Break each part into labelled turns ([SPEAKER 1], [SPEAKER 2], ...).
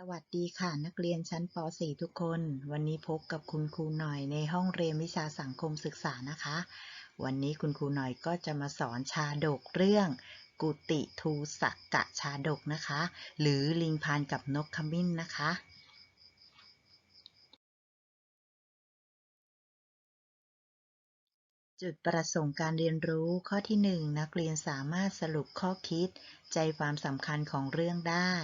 [SPEAKER 1] สวัสดีค่ะ นักเรียนชั้นป .4 ทุกคน วันนี้พบกับคุณครูหน่อยในห้องเรียนวิชาสังคมศึกษานะคะ วันนี้คุณครูหน่อยก็จะมาสอนชาดกเรื่อง กุติทูสกะชาดกนะคะ หรือลิงพานกับนกขมิ้นนะคะ จุดประสงค์การเรียนรู้ ข้อที่ 1 นักเรียนสามารถสรุปข้อคิด ใจความสำคัญของเรื่องได้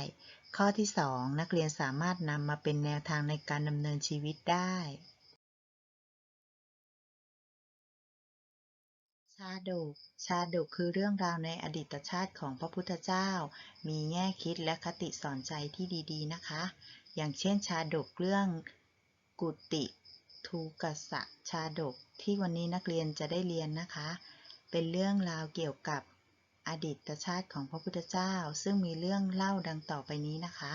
[SPEAKER 1] ข้อที่ 2 นักเรียนสามารถนำมาเป็นแนวทางในการดำเนินชีวิตได้ ชาดก ชาดกคือเรื่องราวในอดีตชาติของพระพุทธเจ้า มีแง่คิดและคติสอนใจที่ดี ๆ นะคะ อย่างเช่น ชาดกเรื่องกุติ ทูกสะชาดกที่วันนี้นักเรียนจะได้เรียนนะคะ เป็นเรื่องราวเกี่ยวกับอดีตชาติของพระพุทธเจ้า ซึ่งมีเรื่องเล่าดังต่อไปนี้นะคะ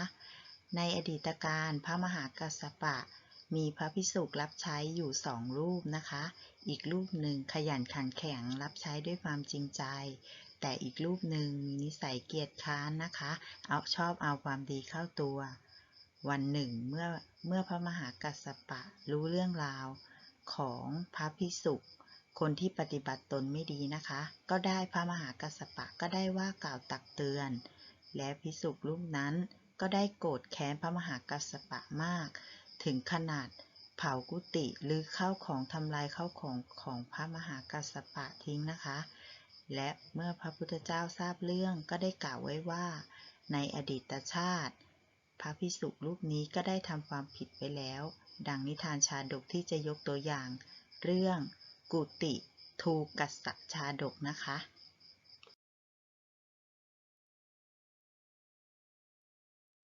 [SPEAKER 1] ในอดีตการพระมหากัสสปะ มีพระภิกษุรับใช้อยู่สองรูปนะคะ อีกรูปหนึ่งขยันขันแข็งรับใช้ด้วยความจริงใจ แต่อีกรูปหนึ่งมีนิสัยเกียจค้านนะคะ เอาชอบเอาความดีเข้าตัว วันหนึ่งเมื่อเมื่อพระมหากัสสปะรู้เรื่องราวของพระภิกษุคนที่ปฏิบัติตนไม่ดีนะคะ ก็ได้พระมหากัสสปะก็ได้ว่ากล่าวตักเตือน และภิกษุรูปนั้นก็ได้โกรธแค้นพระมหากัสสปะมาก ถึงขนาดเผากุฏิหรือเข้าของทำลายเข้าของของพระมหากัสสปะทิ้งนะคะ และเมื่อพระพุทธเจ้าทราบเรื่องก็ได้กล่าวไว้ว่า ในอดีตชาติ พระภิกษุรูปนี้ก็ได้ทำความผิดไปแล้ว ดังนิทานชาดกที่จะยกตัวอย่าง เรื่องกุติทูกัสสะชาดกนะคะ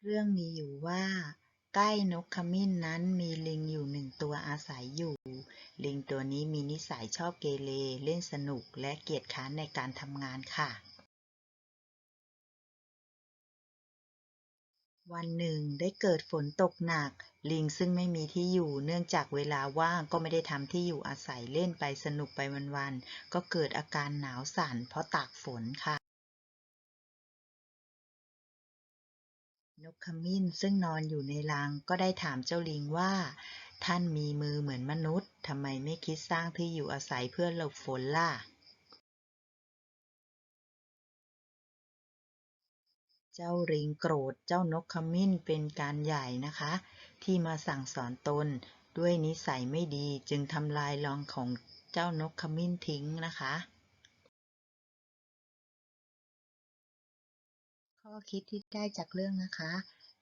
[SPEAKER 1] เรื่องมีอยู่ว่าใกล้นกขมิ้นนั้นมีลิงอยู่หนึ่งตัวอาศัยอยู่ ลิงตัวนี้มีนิสัยชอบเกเรเล่นสนุกและเกียจค้านในการทำงานค่ะ วันหนึ่งได้เกิดฝนตกหนัก ลิงซึ่งไม่มีที่อยู่ เนื่องจากเวลาว่างก็ไม่ได้ทำที่อยู่อาศัยเล่นไปสนุกไปวันๆ ก็เกิดอาการหนาวสั่นเพราะตากฝนค่ะ นกขมิ้นซึ่งนอนอยู่ในรังก็ได้ถามเจ้าลิงว่า ท่านมีมือเหมือนมนุษย์ทำไมไม่คิดสร้างที่อยู่อาศัยเพื่อหลบฝนล่ะ เจ้าลิงโกรธเจ้านกขมิ้นเป็นการใหญ่นะคะ ที่มาสั่งสอนตนด้วยนิสัยไม่ดีจึงทำลายรองของเจ้านกขมิ้นทิ้งนะคะ ข้อคิดที่ได้จากเรื่องนะคะ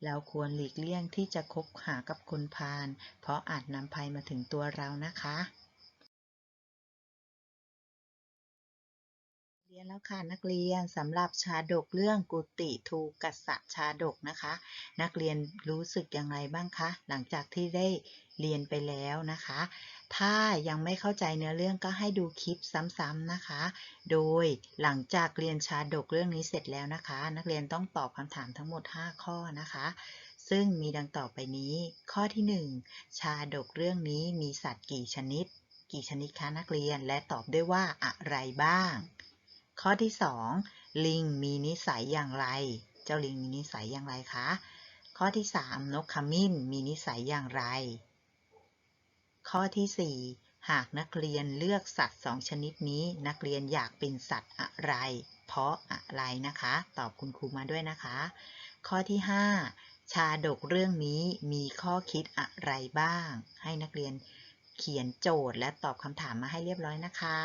[SPEAKER 1] เราควรหลีกเลี่ยงที่จะคบหากับคนพาลเพราะอาจนำภัยมาถึงตัวเรานะคะ เรียนแล้วค่ะนักเรียนสำหรับชาดกเรื่องกุติทูกัสสะชาดกนะคะ นักเรียนรู้สึกอย่างไรบ้างคะหลังจากที่ได้เรียนไปแล้วนะคะ ถ้ายังไม่เข้าใจเนื้อเรื่องก็ให้ดูคลิปซ้ำๆนะคะ โดยหลังจากเรียนชาดกเรื่องนี้เสร็จแล้วนะคะ นักเรียนต้องตอบคำถามทั้งหมด 5 ข้อนะคะ ซึ่งมีดังต่อไปนี้ ข้อที่ 1 ชาดกเรื่องนี้มีสัตว์กี่ชนิด กี่ชนิดคะนักเรียนและตอบด้วยว่าอะไรบ้าง ข้อที่ 2 ลิงมีนิสัยอย่างไร เจ้าลิงมีนิสัยอย่างไรคะ ข้อที่ 3 นกขมิ้นมีนิสัยอย่างไร ข้อที่ 4 หากนักเรียนเลือกสัตว์สองชนิดนี้ นักเรียนอยากเป็นสัตว์อะไร เพราะอะไรนะคะ ตอบคุณครูมาด้วยนะคะ ข้อที่ 5 ชาดกเรื่องนี้มีข้อคิดอะไรบ้าง ให้นักเรียนเขียนโจทย์และตอบคำถามมาให้เรียบร้อยนะคะ